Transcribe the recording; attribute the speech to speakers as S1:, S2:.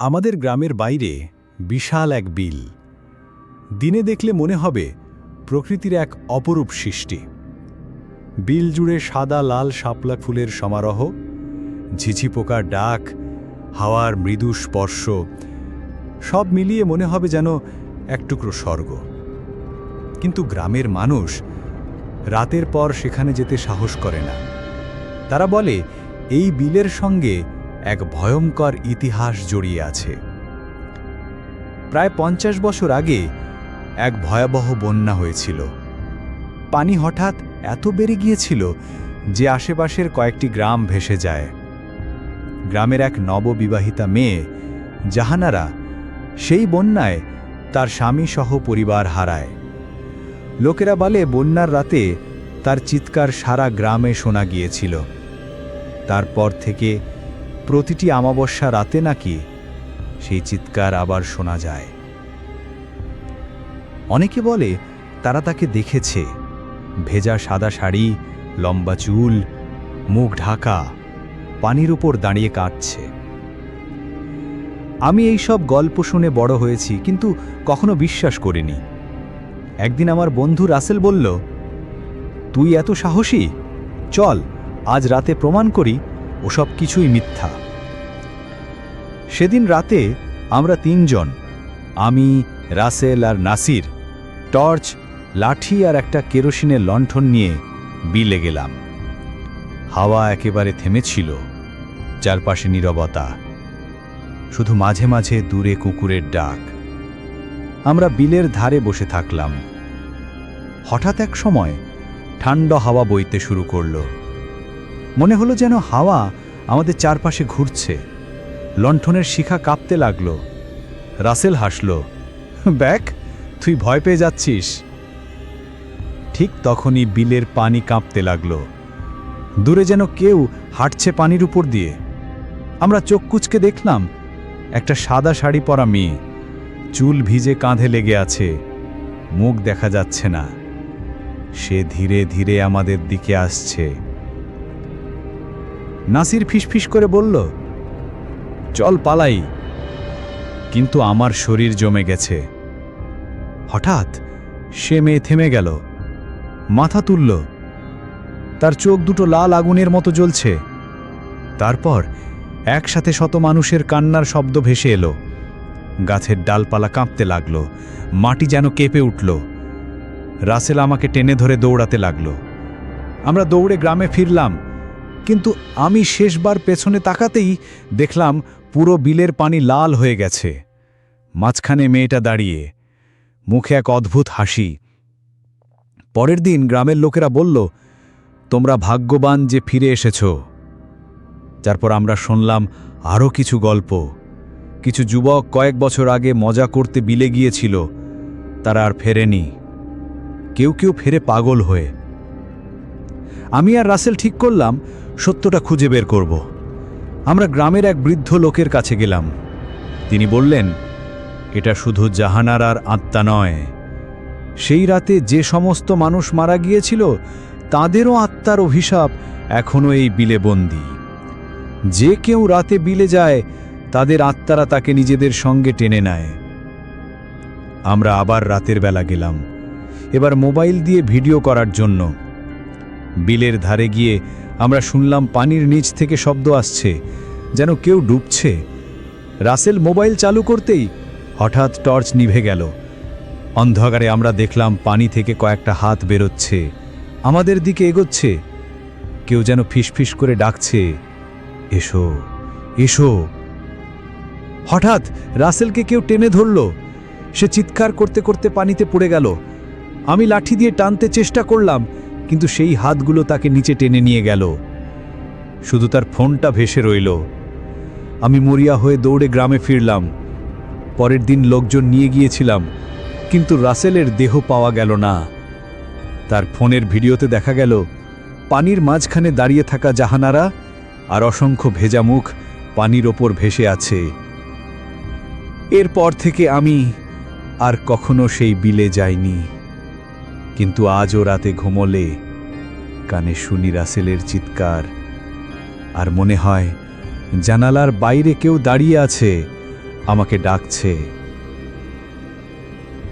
S1: আমাদের গ্রামের বাইরে বিশাল এক বিল। দিনে দেখলে মনে হবে প্রকৃতির এক অপরূপ সৃষ্টি। বিল জুড়ে সাদা লাল শাপলা ফুলের সমারোহ, ঝিঝি পোকার ডাক, হাওয়ার মৃদু স্পর্শ, সব মিলিয়ে মনে হবে যেন এক টুকরো স্বর্গ। কিন্তু গ্রামের মানুষ রাতের পর সেখানে যেতে সাহস করে না। তারা বলে, এই বিলের সঙ্গে এক ভয়ঙ্কর ইতিহাস জড়িয়ে আছে। প্রায় পঞ্চাশ বছর আগে এক ভয়াবহ বন্যা হয়েছিল। পানি হঠাৎ এত বেড়ে গিয়েছিল যে আশেপাশের কয়েকটি গ্রাম ভেসে যায়। গ্রামের এক নববিবাহিতা মেয়ে, জাহানারা, সেই বন্যায় তার স্বামী সহ পরিবার হারায়। লোকেরা বলে বন্যার রাতে তার চিৎকার সারা গ্রামে শোনা গিয়েছিল। তারপর থেকে প্রতিটি আমাবস্যা রাতে নাকি সেই চিৎকার আবার শোনা যায়। অনেকে বলে, তারা তাকে দেখেছে। ভেজা সাদা শাড়ি, লম্বা চুল, মুখ ঢাকা, পানির উপর দাঁড়িয়ে কাঁদছে। আমি এই সব গল্প শুনে বড় হয়েছি, কিন্তু কখনো বিশ্বাস করিনি। একদিন আমার বন্ধু রাসেল বলল, তুই এত সাহসী? চল, আজ রাতে প্রমাণ করি ওসব কিছুই মিথ্যা। সেদিন রাতে আমরা তিনজন, আমি, রাসেল আর নাসির, টর্চ, লাঠি আর একটা কেরোসিনের লণ্ঠন নিয়ে বিলে গেলাম। হাওয়া একেবারে থেমেছিল, চারপাশে নীরবতা, শুধু মাঝে মাঝে দূরে কুকুরের ডাক। আমরা বিলের ধারে বসে থাকলাম। হঠাৎ এক সময় ঠান্ডা হাওয়া বইতে শুরু করল। মনে হলো যেন হাওয়া আমাদের চারপাশে ঘুরছে। লণ্ঠনের শিখা কাঁপতে লাগল। রাসেল হাসল, ব্যাক, তুই ভয় পেয়ে যাচ্ছিস। ঠিক তখনই বিলের পানি কাঁপতে লাগল। দূরে যেন কেউ হাঁটছে পানির উপর দিয়ে। আমরা চোখ কুচকে দেখলাম, একটা সাদা শাড়ি পরা মেয়ে। চুল ভিজে কাঁধে লেগে আছে। মুখ দেখা যাচ্ছে না। সে ধীরে ধীরে আমাদের দিকে আসছে। নাসির ফিসফিস করে বলল, চল পালাই, কিন্তু আমার শরীর জমে গেছে। হঠাৎ সে মেয়ে থেমে গেল, মাথা তুলল, তার চোখ দুটো লাল আগুনের মতো জ্বলছে। তারপর একসাথে শত মানুষের কান্নার শব্দ ভেসে এলো, গাছের ডালপালা কাঁপতে লাগল, মাটি যেন কেঁপে উঠল। রাসেল আমাকে টেনে ধরে দৌড়াতে লাগল। আমরা দৌড়ে গ্রামে ফিরলাম কিন্তু আমি শেষবার পেছনে তাকাতেই দেখলাম পুরো বিলের পানি লাল হয়ে গেছে। মাঝখানে মেয়েটা দাঁড়িয়ে, মুখে এক অদ্ভুত হাসি। পরের দিন গ্রামের লোকেরা বলল, তোমরা ভাগ্যবান যে ফিরে এসেছ। তারপর আমরা শুনলাম আরও কিছু গল্প। কিছু যুবক কয়েক বছর আগে মজা করতে বিলে গিয়েছিল, তারা আর ফেরেনি। কেউ কেউ ফেরে পাগল হয়ে। আমি আর রাসেল ঠিক করলাম সত্যটা খুঁজে বের করব। আমরা গ্রামের এক বৃদ্ধ লোকের কাছে গেলাম। তিনি বললেন, এটা শুধু জাহানার আর আত্মা নয়। সেই রাতে যে সমস্ত মানুষ মারা গিয়েছিল, তাদেরও আত্মার অভিশাপ এখনও এই বিলে বন্দী। যে কেউ রাতে বিলে যায়, তাদের আত্মারা তাকে নিজেদের সঙ্গে টেনে নেয়। আমরা আবার রাতের বেলা গেলাম। এবার মোবাইল দিয়ে ভিডিও করার জন্য বিলের ধারে গিয়ে আমরা শুনলাম পানির নিচ থেকে শব্দ আসছে, যেন কেউ ডুবছে। রাসেল মোবাইল চালু করতেই হঠাৎ টর্চ নিভে গেল। অন্ধকারে আমরা দেখলাম পানি থেকে কয়েকটা হাত বেরোচ্ছে। আমাদের দিকে এগোচ্ছে। কেউ যেন ফিসফিস করে ডাকছে, এসো এসো। হঠাৎ রাসেলকে কেউ টেনে ধরল। সে চিৎকার করতে করতে পানিতে পড়ে গেল। আমি লাঠি দিয়ে টানতে চেষ্টা করলাম কিন্তু সেই হাতগুলো তাকে নিচে টেনে নিয়ে গেল। শুধু তার ফোনটা ভেসে রইল। আমি মরিয়া হয়ে দৌড়ে গ্রামে ফিরলাম। পরের দিন লোকজন নিয়ে গিয়েছিলাম, কিন্তু রাসেলের দেহ পাওয়া গেল না। তার ফোনের ভিডিওতে দেখা গেল, পানির মাঝখানে দাঁড়িয়ে থাকা জাহানারা আর অসংখ্য ভেজা মুখ পানির ওপর ভেসে আছে। এরপর থেকে আমি আর কখনো সেই বিলে যাইনি। কিন্তু আজও রাতে ঘুমলে, কানে শুনি রাসেলের চিৎকার। আর মনে হয়, জানালার বাইরে কেউ দাঁড়িয়ে আছে, আমাকে ডাকছে।